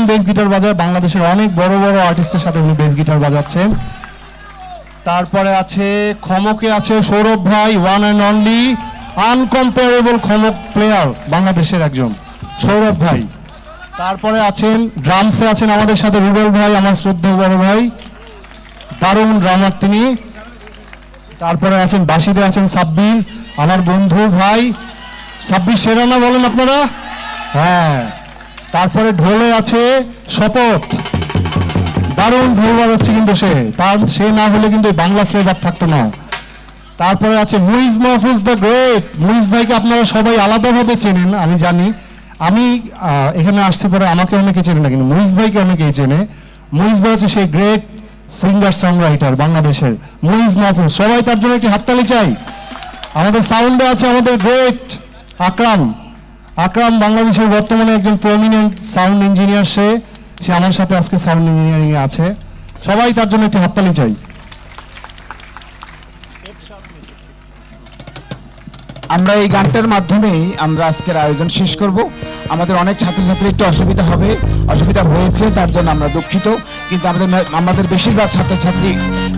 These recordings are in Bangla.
দারুণ বেস গিটার বাজায় বাংলাদেশের অনেক বড় বড় আর্টিস্টের সাথে উনি বেস গিটার বাজাচ্ছেন। তারপরে আছে খমকে আছে সৌরভ ভাই ওয়ান অ্যান্ড অনলি আনকম্পারেবল খমক প্লেয়ার বাংলাদেশের একজন, সৌরভ ভাই। তারপরে আছেন ড্রামসে আছেন আমাদের সাথে রুবেল ভাই, আমার শ্রদ্ধা বড় ভাই, দারুণ ড্রামার তিনি। তারপরে আছেন বাসিদে আছেন সাব্বির, আমার বন্ধু ভাই। সাব্বির সেরানা বলেন আপনারা? হ্যাঁ। তারপরে ঢোলে আছে শপথ। দারুণ ঢোল বাজাচ্ছে কিন্তু সে। তার সে না হলে কিন্তু বাংলা ফ্লেভার থাকতো না। তারপরে আছে মুইজ মাহফুজ দ্য গ্রেট। মুইজ ভাইকে আপনারা সবাই আলাদাভাবে চেনেন, আমি জানি। আমি এখানে আসতে পরে আমাকে অনেকে চেনে না, কিন্তু মুইজ ভাইকে অনেকেই চেনে। মুইজ ভাই হচ্ছে সেই গ্রেট সিঙ্গার সং রাইটার বাংলাদেশের মুইজ মাহফুজ। সবাই তার জন্য একটি হাততালি চাই। আমাদের সাউন্ডে আছে আমাদের গ্রেট আকরাম। আকরাম বাংলাদেশের বর্তমানে একজন প্রমিনেন্ট সাউন্ড ইঞ্জিনিয়ার সে সে আমার সাথে আজকে সাউন্ড ইঞ্জিনিয়ারিং এ আছে। সবাই তার জন্য একটি হাততালি চাই। আমরা এই গানটার মাধ্যমেই আমরা আজকের আয়োজন শেষ করব। আমাদের অনেক ছাত্রছাত্রী একটু অসুবিধা হবে, অসুবিধা হয়েছে, তার জন্য আমরা দুঃখিত। কিন্তু আমাদের আমাদের বেশিরভাগ ছাত্রছাত্রী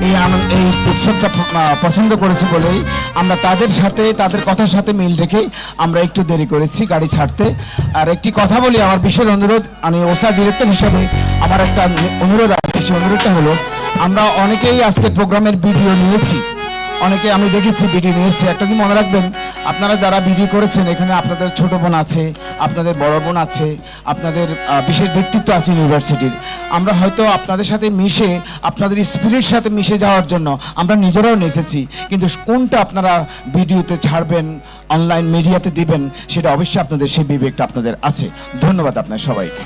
এই এই উৎসবটা পছন্দ করেছে বলেই আমরা তাদের সাথে, তাদের কথার সাথে মিল রেখে আমরা একটু দেরি করেছি গাড়ি ছাড়তে। আর একটি কথা বলি, আমার বিশেষ অনুরোধ, আমি ওসা ডিরেক্টর হিসাবে আমার একটা অনুরোধ আছে, সেই অনুরোধটা হলো, আমরা অনেকেই আজকে প্রোগ্রামের ভিডিও নিয়েছি। অনেকে আমি দেখেছি বিডি নিয়েছে। একটা কি মনে রাখবেন, আপনারা যারা বিডি করেছেন, এখানে আপনাদের ছোট বোন আছে, আপনাদের বড় বোন আছে, আপনাদের বিশেষ ব্যক্তিত্ব আছে ইউনিভার্সিটির। আমরা হয়তো আপনাদের সাথে মিশে, আপনাদের স্পিরিট সাথে মিশে যাওয়ার জন্য আমরা নিজেরাও নেচেছি। কিন্তু কোনটা আপনারা ভিডিওতে ছাড়বেন, অনলাইন মিডিয়াতে দিবেন, সেটা অবশ্যই আপনাদের সেই বিবেকটা আপনাদের আছে। ধন্যবাদ আপনার সবাইকে।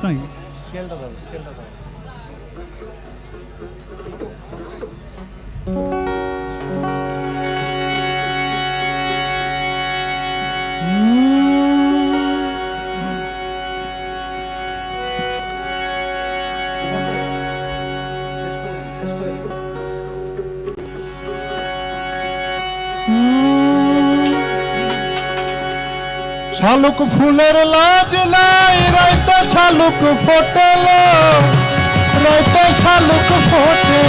ভাই স্কেলটা নাই? শালুক ফুলের লাজ নাই রাইতে শালুক ফোটেল রাইতে শালুক ফোটে।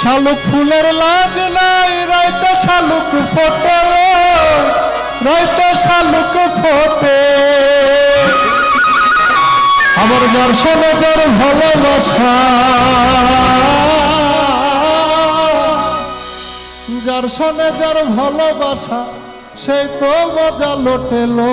শালুক ফুলের লাজ নাই রাইতে শালুক ফোটেল রাইতে শালুক ফোটে। আবার যার শোনে যার ভালোবাসা যার শোনে যার ভালোবাসা সেই তো মজা লোটেলো।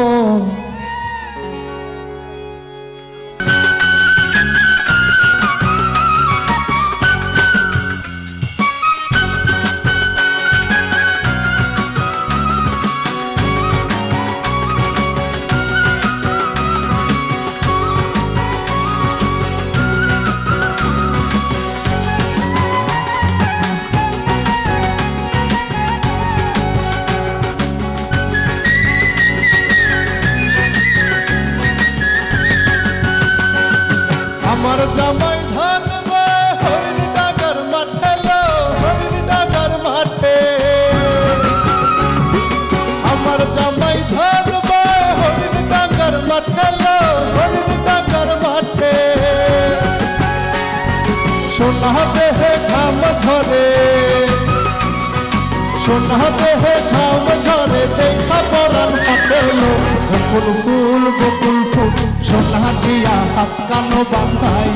সোনা দেহে ঘাম ঝরে, দেখা পরান পাতেলো বকুল ফুল বকুল ফুল, সোনা দিয়া হাত কানো বাঁধাই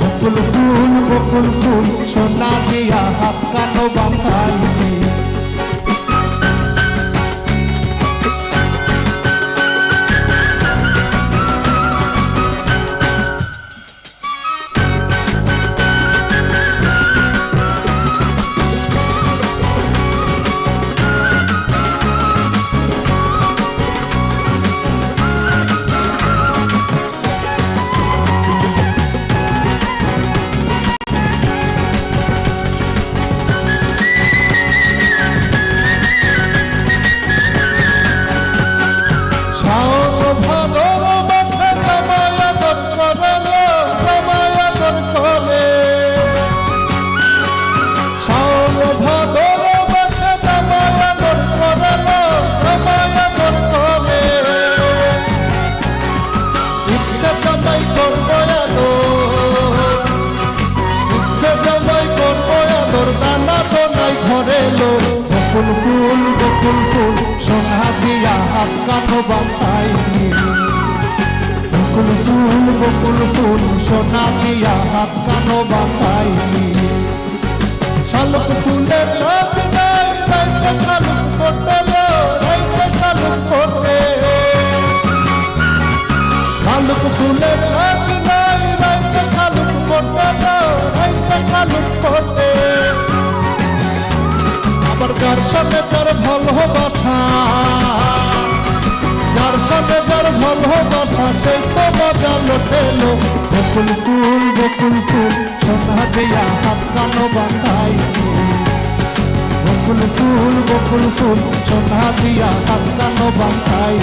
বকুল ফুল দিয়া হাত কানো বাঁধাই বকুল ফুল বকুল ফুল সোনা দিয়া হাত কাঁধো বাতাইনি বকুল ফুল বকুল ফুল, সোনা দিয়া হাত কাঁধো বাতাইনি শালুক ফুলের লোক নাই রাইতে শালুক ফোটেলো রাইতে শালুক ফোটে। শালুক ফুলের লোক নাই রাইতে শালুক ফোটেলো রাইতে শালুক ফোটে। আবার যার সাথে যার ভালোবাসা যার সাথে যার ভালোবাসা সেই তো মজা লোটেলো বকুল ফুল বকুল ফুল সোনা দিয়া হাত কানো বাঁধাই। বকুল ফুল বকুল ফুল সোনা দিয়া হাত কানো বাঁধাই।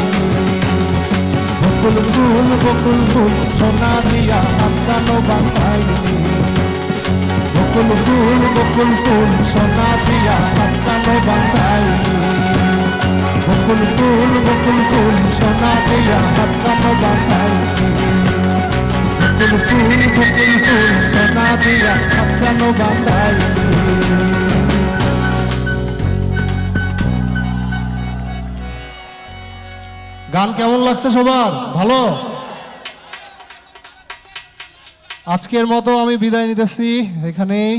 বকুল ফুল বকুল ফুল সোনা দিয়া হাত কানো বাঁধাই। বকুল ফুল বকুল ফুল, সোনা দিয়া কানো বাঁধাই। বকুল ফুল বকুল ফুল, সোনা দিয়া কানো বাঁধাই। বকুল ফুল বকুল ফুল, সোনা দিয়া কানো বাঁধাই। গান কেমন লাগছে সবার? ভালো? আজকের মতো আমি বিদায় নিতেছি এখানেই।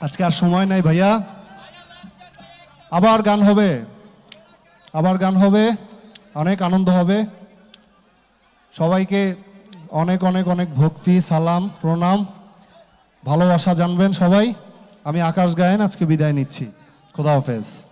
আজকে আর সময় নাই ভাইয়া। আবার গান হবে। আবার গান হবে। অনেক আনন্দ হবে। সবাইকে অনেক অনেক অনেক ভক্তি, সালাম, প্রণাম, ভালোবাসা জানবেন সবাই। আমি আকাশ গায়েন আজকে বিদায় নিচ্ছি। খোদা হাফেজ।